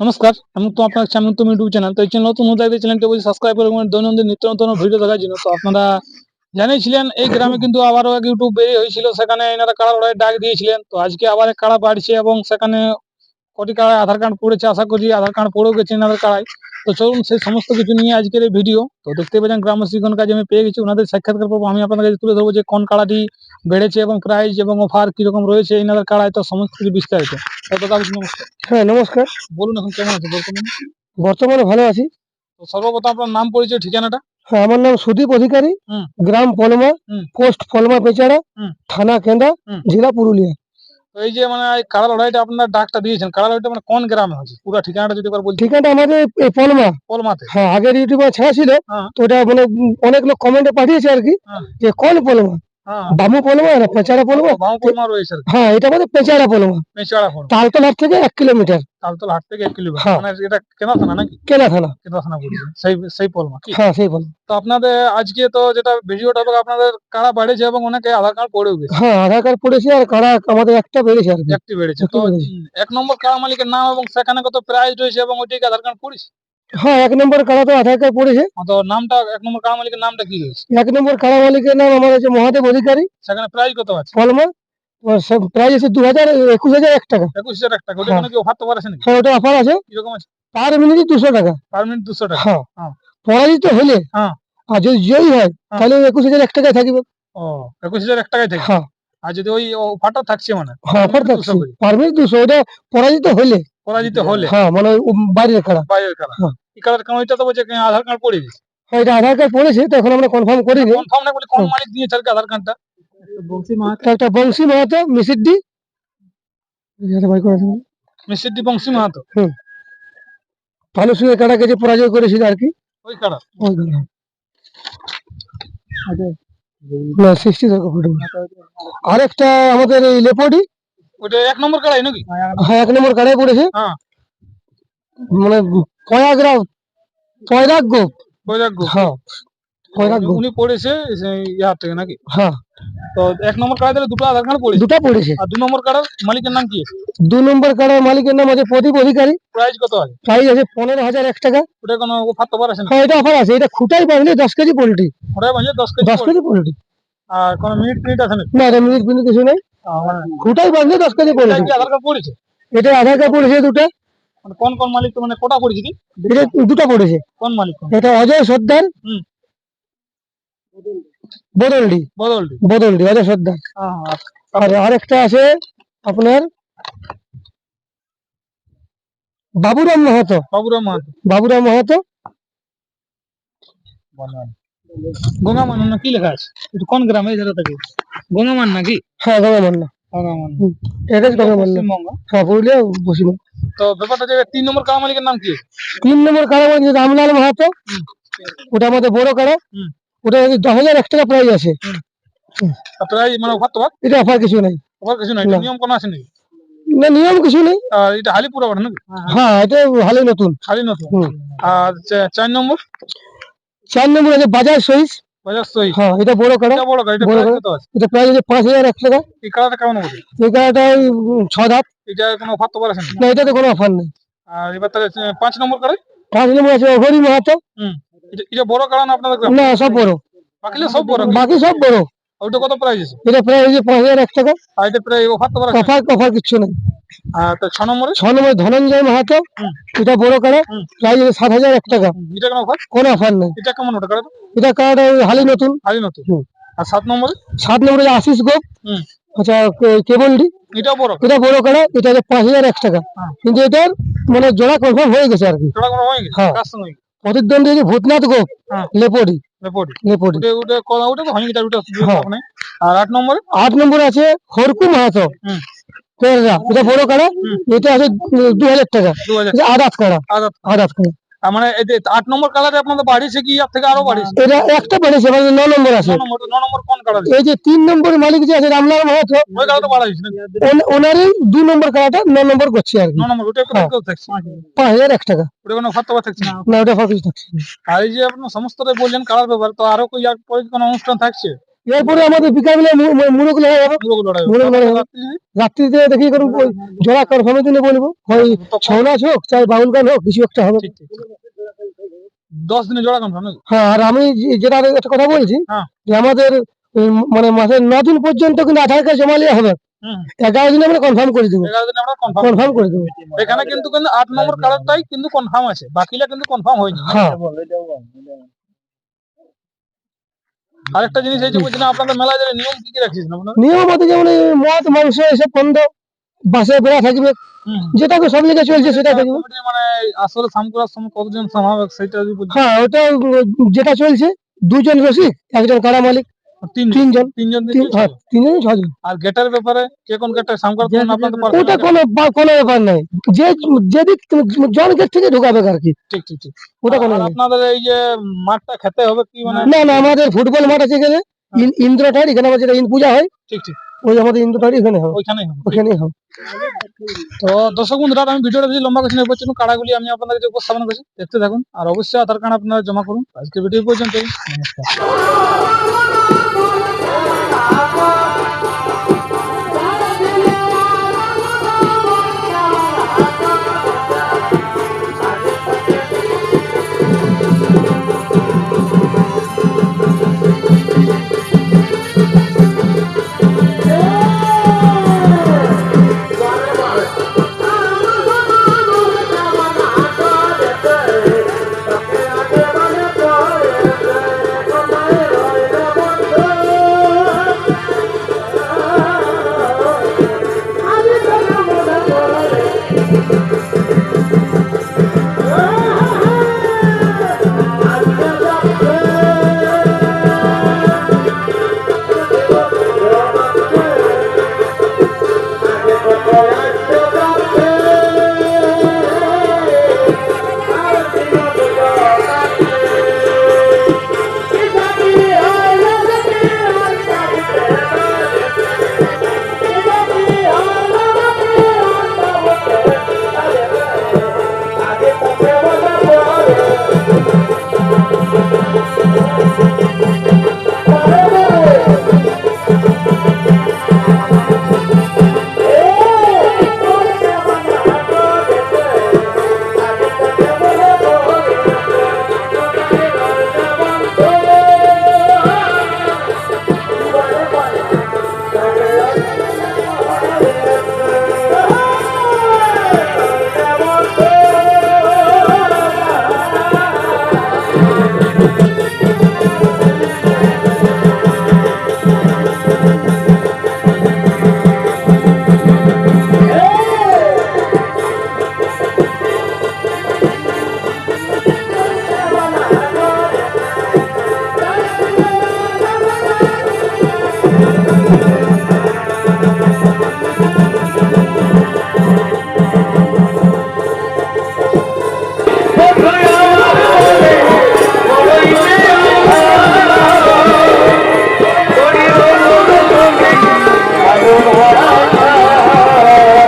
নমস্কার, আমি তো আপনার সামনে তো ইউটিউব চ্যানেল। তো এই চ্যানেল নতুন হতে দেখতে চ্যানেলটি অবশ্যই সাবস্ক্রাইব করে দৈনন্দিন নিত্য নতুন ভিডিও দেখার জন্য। তো আপনারা জানিয়েছিলেন, এই গ্রামে কিন্তু আবারও এক ইউটিউব বেরিয়ে হয়েছিল, সেখানে এনারা কাড়া লড়াই ডাক দিয়েছিলেন। তো আজকে আবার এক কাড়া বাড়ছে এবং সেখানে কোটি কাড়ায় আধার কার্ড পড়েছে, আশা করি আধার কার্ড পড়েও গেছে এনাদের কাড়ায়। তো চলুন সেই সমস্ত কিছু নিয়ে আজকের এই ভিডিও তো দেখতে পাচ্ছেন গ্রামবাসীগণ কাজ আমি পেয়ে গেছি। ওনাদের সাক্ষাৎকার পর্ব আমি আপনাদের কাছে তুলে ধরবো যে কোন কাড়াটি বেড়েছে এবং প্রাইস এবং অফার কীরকম রয়েছে এনাদের কাড়ায় তো সমস্ত কিছু বিস্তারিত। নমস্কার। হ্যাঁ নমস্কার। বলুন এখন কেমন আছে বর্তমানে? বর্তমানে ভালো আছি। তো সর্বপ্রথম আপনার নাম পরিচয় ঠিকানাটা? হ্যাঁ আমার নাম সুদীপ অধিকারী। গ্রাম পলমা। পোস্ট পলমা পেচাড়া থানা কেন্দা জেলা পুরুলিয়া। এই যে মানে কাড়া লড়াইটা আপনার ডাকটা দিয়েছেন কাড়া লড়াইটা মানে কোন গ্রামে হচ্ছে? পুরো ঠিকানাটা যদি একবার বলছি ঠিকানাটা আমাদের এই পলমা। পলমাতে? হ্যাঁ আগের ইউটিউবে ছাড়া ছিল হ্যাঁ। তো ওটা মানে অনেক লোক কমেন্টে পাঠিয়েছে আর কি হ্যাঁ। যে কোন পলমা? বামু পলমা না পেচাড়া পলমা? বাম কলমা রয়েছে হ্যাঁ এটা আমাদের পেচাড়া পলমা। পেঁচড়া ফোন তালতল হাট থেকে এক কিলোমিটার। তালতলা হাট থেকে এক কিলোমিটার। হ্যাঁ। মানে এটা কেনা থানা নাকি? কেনা থানা। কেনা থানা বলছে। সেই সেই পলমা হ্যাঁ সেই পলমা। তো আপনাদের আজকে তো যেটা ভিডিওটা হবে আপনাদের কাড়া বাড়েছে এবং অনেকে আধার কার্ড পড়েও গেছে? হ্যাঁ আধার কার্ড পড়েছে আর কারা আমাদের একটা বেড়েছে আর একটি বেড়েছে। তো এক নম্বর কারা মালিকের নাম এবং সেখানে কত প্রাইস রয়েছে এবং ওইটিকে আধার কার্ড পড়েছে? হ্যাঁ এক নম্বর কারা তো আধার কার্ড পড়েছে। তো নামটা এক নম্বর কাড়া মালিকের নামটা কি এক নম্বর কারা মালিকের নাম আমার হচ্ছে মহাদেব অধিকারী। সেখানে প্রাইস কত আছে? পলমা প্রাইস আছে দু হাজার একুশ হাজার এক টাকা। একুশ হাজার এক টাকা। ওটা হ্যাঁ। কোনো কি অফার তো আছে নাকি? হ্যাঁ ওটা অফার আছে। কীরকম আছে? পার মিনিট দুশো টাকা। পার মিনিট দুশো টাকা। হ্যাঁ। হ্যাঁ। পরাজিত হলে হ্যাঁ। আর যদি জয়ী হয় হ্যাঁ। তাহলে একুশ হাজার এক টাকায় থাকবে। ও একুশ হাজার এক টাকায় থাকে হ্যাঁ। আর যদি ওই অফারটা থাকছে মানে? হ্যাঁ অফার থাকছে। পার মিনিট দুশো। ওটা পরাজিত হলে পরাজিত হলে? হ্যাঁ মানে বাইরের খেলা বাইরের খেলা হ্যাঁ। এই খেলার কারণটা তো বলছে আধার কার্ড পড়ে গেছে। হ্যাঁ এটা আধার কার্ড পড়েছে তো এখন আমরা কনফার্ম করিনি। কনফার্ম না বলে কোন হুম। মালিক দিয়েছে আধার কার্ডটা? বংশী মাহাতো। একটা বংশী মাহাতো মিসিদ্দি mister D Bansi Mahato? Hmm ভালো সঙ্গে কাটা গেছে পরাজয় করেছিল আর কি? ওই কারা? ওই জন্য। না আরেকটা আমাদের এই লেপোডি। ওটা এক নম্বর কাড়াই নাকি? হ্যাঁ এক নম্বর কাড়াই পড়েছে। হ্যাঁ। মানে পয়াগ্রাম পয়রাগ গোপ বৈরাগ্য হ্যাঁ পয়রাগ উনি পড়েছে ইয়ার থেকে নাকি? হ্যাঁ। তো এক নম্বর দিলে দুটো আধার কার্ড পড়েছে? দুটা পড়েছে। আর দু নম্বর কাড়ার মালিকের নাম কি দু নম্বর কাড়ার মালিকের নাম আছে প্রদীপ অধিকারী। প্রাইস কত আছে? প্রাইস আছে পনেরো হাজার এক টাকা। ওটা কোনো অফার তো আছে হ্যাঁ এটা অফার আছে। এটা খুঁটাই বাঁধলে দশ কেজি পোল্ট্রি। ওটাই বলছে দশ কেজি দশ কেজি পোল্ট্রি। আর কোনো মিনিট মিনিট আছে না এটা মিনিট মিনিট কিছু নেই। খুঁটাই বাঁধলে দশ কেজি কি আধার কার্ড পড়েছে? এটা আধার কার্ড পড়েছে দুটা। মানে কোন কোন মালিক তো মানে কোটা পড়েছে কি? এটা দুটা পড়েছে। কোন মালিক এটা অজয় সর্দার হুম। বদলডি। বদলটি বদলডি অজয় সর্দার। হ্যাঁ হ্যাঁ আর আরেকটা আছে আপনার বাবুরাম মাহাতো। বাবুরাম মাহাতো। বাবুরাম মাহাতো। গঙ্গামান না কি লেখা আছে? এটা কোন গ্রামে এই জায়গাটা কি গঙ্গামান নাকি? হ্যাঁ গঙ্গা মান্না গঙ্গামান এটা গঙ্গা মান্না পশ্চিমবঙ্গ? হ্যাঁ পুরুলিয়া তো ব্যাপারটা যে তিন নম্বর কাড়া মালিকের নাম কি? তিন নম্বর মানে রামলাল মাহাতো। ওটা আমাদের বড় কাড়া ওটা দশ হাজার এক টাকা প্রাইস আছে। প্রায় মানে অফার তো এটা অফার কিছু নেই। অফার কিছু নাই? নিয়ম কোনো আছে নাকি? না নিয়ম কিছু নেই। আর এটা হালিপুর আবার নাকি? হ্যাঁ এটা ভালোই নতুন। খালি নতুন। আর চার নম্বর? চার নম্বর আছে বাজার সইস হ্যাঁ এটা বড় বড় এটা আছে? আছে পাঁচ হাজার এক টাকা। এই কেমন এই ছ ধাপ। এটা কোনো অফার তো না এটাতে কোনো অফার নেই। আর এবার তাহলে পাঁচ নম্বর করে পাঁচ নম্বর আছে মাহাতো। এটা এটা বড় কারণ না আপনাদের না সব বড়। বাকি সব বড়। বাকি সব বড়। ওইটা কত প্রাইস আছে? এটা প্রায় হচ্ছে পাঁচ হাজার এক টাকা। আর এটা প্রায় অফার তো আছে? অফার অফার কিচ্ছু নেই। আর তো ছ নম্বরে? ছ নম্বর ধনঞ্জয় মাহাতো। এটা বড় কাড়া। প্রাইস সাত হাজার এক টাকা। এটা কেন অফার কোনো অফার নেই। এটা কেমন ওটা কাড়া এটা কার্ড হালি নতুন। হালি নতুন। আর সাত নম্বরে? সাত নম্বরে আশিস গোপ। আচ্ছা কেবল ডি। এটাও বড়। এটা বড় কাড়া এটা পাঁচ হাজার এক টাকা। হ্যাঁ। কিন্তু এটার মানে জোড়া কনফার্ম হয়ে গেছে আর কি। জোড়া হয়ে গেছে? হ্যাঁ। প্রতিদ্বন্দ্বী ভূতনাথ গোপ হ্যাঁ। লেপোডি ওটা কলা ওটা তো হয়নি ওটা হ্যাঁ। আর আট নম্বরে? আট নম্বরে আছে হরকু মাহাতো। এটা বড় কাড়া। এটা আছে দু হাজার টাকা। দু আদাত কাড়া। আদাত কাড়া। মানে আট নম্বর কালারে আপনাদের বাড়িছে কি? থেকে আরও বাড়িছে? এটা একটা বেড়েছে মানে ন নম্বর আছে। ন নম্বর কোন কালার? এই যে তিন নম্বর মালিক যে আছে রামলাল মাহাতো ওই কালার তো বাড়াইছে নাকি? ওনারই নম্বর ন নম্বর করছে আর কি। ন নম্বর ওটা একটু হ্যাঁ। থাকছে। টাকা। ওটা কোনো থাকছে না? না ওটা থাকছে। আর এই যে আপনার সমস্তটাই বললেন কালার ব্যাপার তো আরও আর পরে কোনো অনুষ্ঠান থাকছে? এরপরে আমাদের বিকাল বেলা মুরগ লড়াই হবে। মুরগ লড়াই হবে। মুরগ লড়াই রাত্রিতে দেখি করুন জোড়া কনফার্মের দিনে বলব। হয় তখন- ছৌ নাচ হোক চাই বাউল গান হোক কিছু একটা হবে। দশ দিনে জোড়া কনফার্ম হ্যাঁ আর আমি যেটা একটা কথা বলছি হ্যাঁ। যে আমাদের মানে মাসের ন দিন পর্যন্ত কিন্তু আধার কার্ড জমা নেওয়া হবে। এগারো দিনে আমরা কনফার্ম করে দেবো। এগারো দিনে আমরা কনফার্ম কনফার্ম করে দেবো। এখানে কিন্তু কিন্তু আট নম্বর কার্ডটাই কিন্তু কনফার্ম আছে। বাকিটা কিন্তু কনফার্ম হয়নি। হ্যাঁ। আরেকটা জিনিস এই যে বলছিলাম আপনাদের মেলায় যে নিয়ম কি কি রাখিস না আপনারা? নিয়ম আছে যেমন মদ মাংস এসব বন্ধ বাসে বেড়া থাকবে যেটা তো সব লিগে চলছে সেটা থাকবে। মানে আসলে সাম করার সময় কতজন সমাবেশ সেটা হ্যাঁ ওটা যেটা চলছে দুজন রসিক একজন কারা মালিক। তিনজন। তিনজন হ্যাঁ তিনজন ছজন আর গেটের ব্যাপারে কে কোন ওটা কোনো কোনো ব্যাপার নাই। যে যেদিক জন গেট থেকে ঢুকাবে আর কি। ঠিক ঠিক ঠিক। ওটা কোনো আপনাদের এই যে মাঠটা খেতে হবে কি মানে? না না আমাদের ফুটবল মাঠ আছে এখানে। ইন- ইন্দ্রটার এখানে আমাদের যেটা ইন পূজা হয় ঠিক ঠিক। ওই আমাদের ইন্দ্রটার এখানে হবে। ওইখানেই হবে। ওখানেই হবে। তো দর্শক বন্ধুরা আমি ভিডিওটা বেশি লম্বা করছি না জন্য কাড়াগুলি আমি আপনাদের উপস্থাপন করছি। দেখতে থাকুন। আর অবশ্যই আধার কার্ড আপনারা জমা করুন। আজকে ভিডিও পর্যন্ত নমস্কার।